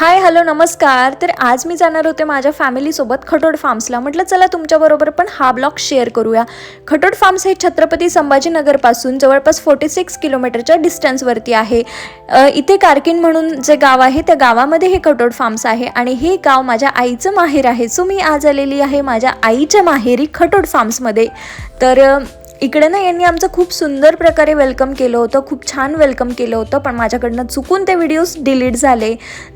Hi hello नमस्कार. तर आज मी जाणार होते माझ्या फॅमिलीसोबत खटोड फार्म्सला म्हटलं चला तुमच्याबरोबर पण हा ब्लॉग शेअर करूया. खटोड फार्म्स हे छत्रपती संभाजीनगरपासून जवळपास फोर्टी सिक्स किलोमीटरच्या डिस्टन्सवरती आहे. इथे कारकिन म्हणून जे गाव आहे त्या गावामध्ये हे खटोड फार्म्स आहे. आणि हे गाव माझ्या आईचं माहेर आहे. सो मी आज आलेली आहे माझ्या आईच्या माहेरी खटोड फार्म्समध्ये तर इकडे ना यांनी आमचं खूप सुंदर प्रकारे वेलकम केलं होतं खूप छान वेलकम केलं होतं पण माझ्याकडनं चुकून ते व्हिडिओज डिलीट झाले.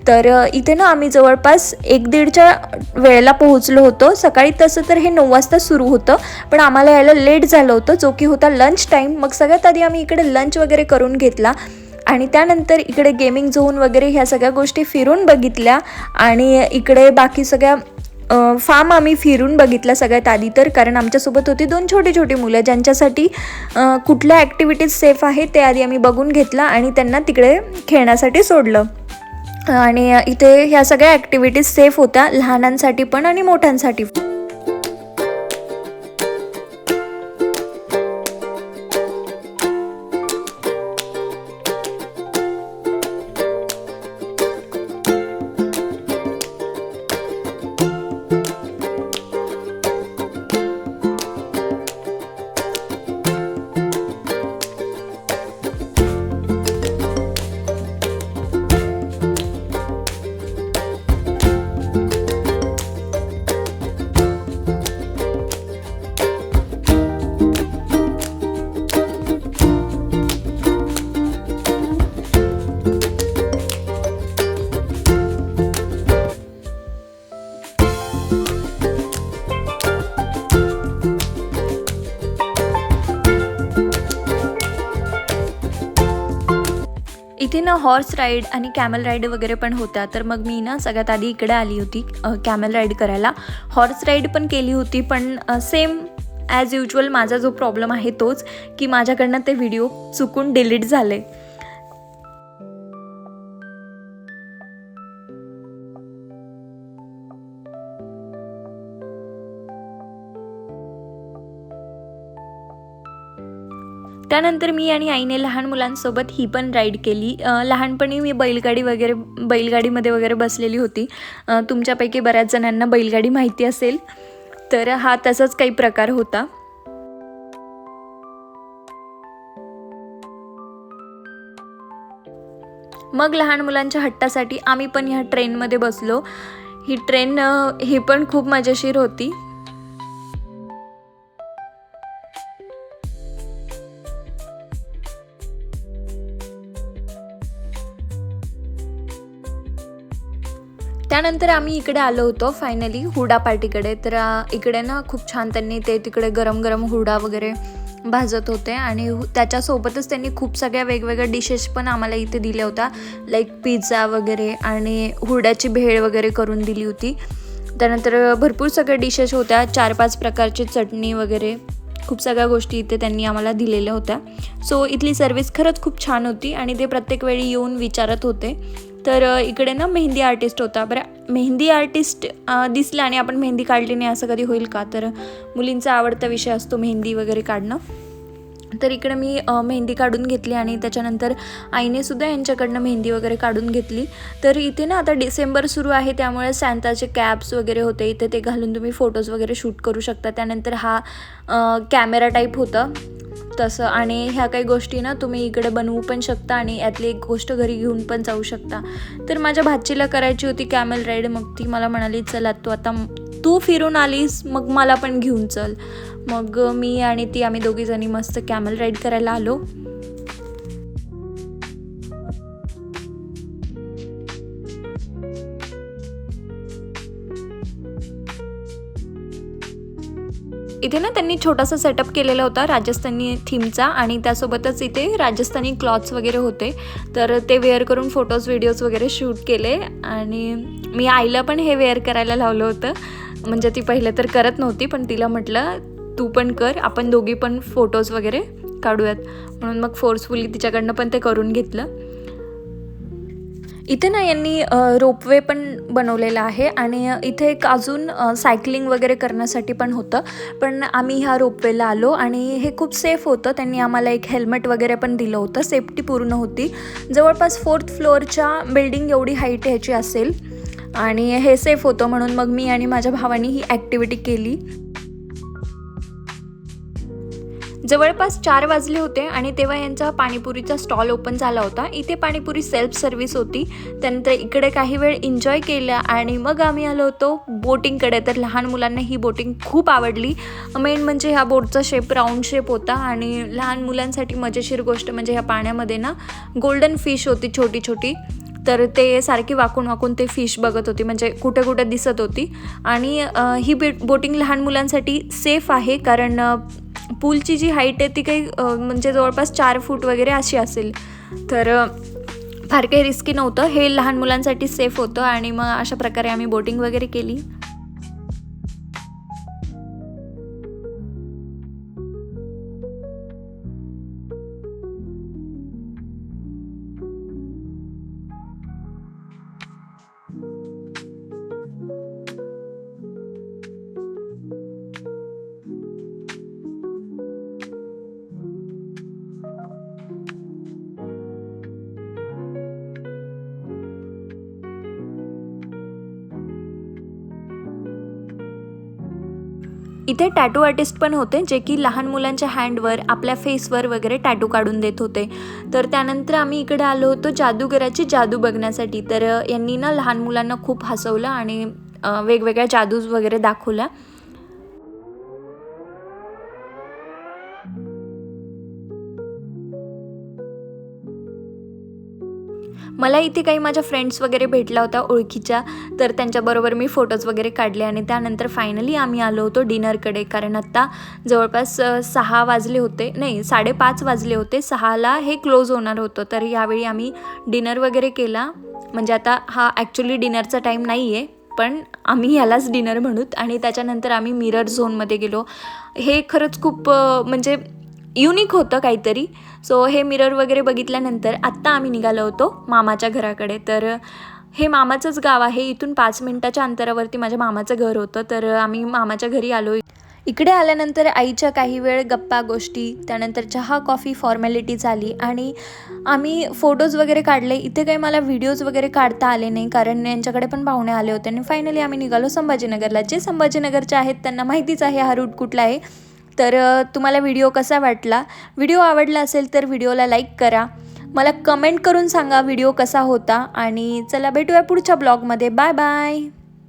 तर इथे ना आम्ही जवळपास एक दीडच्या वेळेला पोहोचलो होतो. सकाळी तसं तर हे नऊ वाजता सुरू होतं पण आम्हाला यायला लेट झालं होतं. जो की होता लंच टाईम मग सगळ्यात आधी आम्ही इकडे लंच वगैरे करून घेतला आणि त्यानंतर इकडे गेमिंग झोन वगैरे ह्या सगळ्या गोष्टी फिरून बघितल्या आणि इकडे बाकी सगळ्या फार्म आम्ही फिरून बघितला सगळ्यात आधी तर कारण आमच्यासोबत होती दोन छोटी छोटी मुलं ज्यांच्यासाठी कुठल्या ॲक्टिव्हिटीज सेफ आहे ते आधी आम्ही बघून घेतलं आणि त्यांना तिकडे खेळण्यासाठी सोडलं. आणि इथे ह्या सगळ्या ॲक्टिव्हिटीज सेफ होत्या लहानांसाठी पण आणि मोठ्यांसाठी पण. इथे ना हॉर्स राईड आणि कॅमल राईड वगैरे पण होत्या. तर मग मी ना सगळ्यात आधी इकडे आली होती कॅमल राईड करायला. हॉर्स राईड पण केली होती पण सेम ॲज युजल माझा जो प्रॉब्लेम आहे तोच की माझ्याकडनं ते व्हिडिओ चुकून डिलीट झाले. त्यानंतर मी आणि आईने लहान मुलांसोबत ही पण राईड केली. लहानपणी मी बैलगाडी वगैरे बैलगाडीमध्ये वगैरे बसलेली होती. तुमच्यापैकी बऱ्याच जणांना बैलगाडी माहिती असेल तर हा तसाच काही प्रकार होता. मग लहान मुलांच्या हट्टासाठी आम्ही पण ह्या ट्रेनमध्ये बसलो. ही ट्रेन ही पण खूप मजेशीर होती. त्यानंतर आम्ही इकडे आलो होतो फायनली हुडा पार्टीकडे. तर इकडे ना खूप छान त्यांनी ते तिकडे गरम गरम हुडा वगैरे भाजत होते आणि त्याच्यासोबतच त्यांनी खूप सगळ्या वेगवेगळ्या डिशेस पण आम्हाला इथे दिल्या होत्या. लाईक पिझ्झा वगैरे आणि हुड्याची भेळ वगैरे करून दिली होती. त्यानंतर भरपूर सगळ्या डिशेस होत्या. चार पाच प्रकारची चटणी वगैरे खूप सगळ्या गोष्टी इथे त्यांनी आम्हाला दिलेल्या होत्या. सो इथली सर्विस खरंच खूप छान होती आणि ते प्रत्येक वेळी येऊन विचारत होते. तर इकडे ना मेहंदी आर्टिस्ट होता. बरं मेहंदी आर्टिस्ट दिसला आणि आपण मेहंदी काढली नाही असं कधी होईल का? तर मुलींचा आवडता विषय असतो मेहंदी वगैरे काढणं. तर इकडे मी मेहंदी काढून घेतली आणि त्याच्यानंतर आईने सुद्धा यांच्याकडनं मेहंदी वगैरे काढून घेतली. तर इथे ना आता डिसेंबर सुरू आहे त्यामुळे सॅन्ताचे कॅप्स वगैरे होते. इथे ते घालून तुम्ही फोटोज वगैरे शूट करू शकता. त्यानंतर हा कॅमेरा टाईप होता. तसं आणि ह्या काही गोष्टी ना तुम्ही इकडे बनवू पण शकता आणि यातली एक गोष्ट घरी घेऊन पण जाऊ शकता. तर माझ्या भाचीला करायची होती कॅमेल राईड मग ती मला म्हणाली चला तू आता तू फिरून आलीस मग मला पण घेऊन चल. मग मी आणि ती आम्ही दोघीजणी मस्त कॅमल राईड करायला आलो. इथे ना त्यांनी छोटासा सेटअप केलेला होता राजस्थानी थीमचा आणि त्यासोबतच इथे राजस्थानी क्लॉथ्स वगैरे होते. तर ते वेअर करून फोटोज व्हिडिओज वगैरे शूट केले आणि मी आईला पण हे वेअर करायला लावलं होतं. म्हणजे ती पहिलं तर करत नव्हती पण तिला म्हटलं तू पण कर आपण दोघी पण फोटोज वगैरे काढूयात. म्हणून मग फोर्सफुली तिच्याकडनं पण ते करून घेतलं. इथे ना यांनी रोपवे पण बनवलेला आहे आणि इथे एक अजून सायकलिंग वगैरे करण्यासाठी पण होतं. पण आम्ही ह्या रोपवेला आलो आणि हे खूप सेफ होतं. त्यांनी आम्हाला एक हेल्मेट वगैरे पण दिलं होतं. सेफ्टी पूर्ण होती. जवळपास फोर्थ फ्लोअरच्या बिल्डिंग एवढी हाईट ह्याची असेल. आणि हे सेफ होतं म्हणून मग मी आणि माझ्या भावानी ही ॲक्टिव्हिटी केली. जवळपास चार वाजले होते आणि तेव्हा यांचा पाणीपुरीचा स्टॉल ओपन झाला होता. इथे पाणीपुरी सेल्फ सर्व्हिस होती. त्यानंतर इकडे काही वेळ एन्जॉय केला आणि मग आम्ही आलो होतो बोटिंगकडे. तर लहान मुलांना ही बोटिंग खूप आवडली. मेन म्हणजे ह्या बोटचा शेप राऊंड शेप होता आणि लहान मुलांसाठी मजेशीर गोष्ट म्हणजे ह्या पाण्यामध्ये ना गोल्डन फिश होती छोटी छोटी. तर ते सारखी वाकून वाकून ते फिश बघत होती. म्हणजे कुठे कुठे दिसत होती. आणि ही बे बोटिंग लहान मुलांसाठी सेफ आहे. कारण पूलची जी हाईट आहे ती काही म्हणजे जवळपास चार फूट वगैरे अशी असेल. तर फार काही रिस्की नव्हतं. हे लहान मुलांसाठी सेफ होतं आणि मग अशा प्रकारे आम्ही बोटिंग वगैरे केली. इथे टॅटू आर्टिस्ट पण होते जे की लहान मुलांच्या हँडवर आपल्या फेसवर वगैरे टॅटू काढून देत होते. तर त्यानंतर आम्ही इकडे आलो होतो जादूगराची जादू बघण्यासाठी. तर यांनी ना लहान मुलांना खूप हसवलं आणि वेगवेगळ्या जादूज वगैरे दाखवल्या. मला इथे काही माझ्या फ्रेंड्स वगैरे भेटल्या होत्या ओळखीच्या तर त्यांच्याबरोबर मी फोटोज वगैरे काढले आणि त्यानंतर फायनली आम्ही आलो होतो डिनरकडे कारण आत्ता जवळपास सहा वाजले होते. नाही साडेपाच वाजले होते. सहाला हे क्लोज होणार होतं. तर यावेळी आम्ही डिनर वगैरे केला. म्हणजे आता हा ॲक्च्युली डिनरचा टाईम नाही आहे पण आम्ही ह्यालाच डिनर म्हणूत आणि त्याच्यानंतर आम्ही मिरर झोनमध्ये गेलो. हे खरंच खूप म्हणजे युनिक होतं काहीतरी. सो हे मिरर वगैरे बघितल्यानंतर आत्ता आम्ही निघालो होतो मामाच्या घराकडे. तर हे मामाचंच गाव आहे. इथून पाच मिनटाच्या अंतरावरती माझ्या मामाचं घर होतं. तर आम्ही मामाच्या घरी आलो. इकडे आल्यानंतर आईच्या काही वेळ गप्पा गोष्टी त्यानंतर चहा कॉफी फॉर्मॅलिटी झाली आणि आम्ही फोटोज वगैरे काढले. इथे काही मला व्हिडिओज वगैरे काढता आले नाही कारण यांच्याकडे पण पाहुणे आले होते. आणि फायनली आम्ही निघालो संभाजीनगरला. जे संभाजीनगरचे आहेत त्यांना माहितीच आहे हा रूट कुठला आहे. तर तुम्हाला व्हिडिओ कसा वाटला? व्हिडिओ आवडला असेल तर व्हिडिओला लाईक करा. मला कमेंट करून सांगा व्हिडिओ कसा होता आणि चला भेटूया पुढच्या ब्लॉगमध्ये. Bye bye.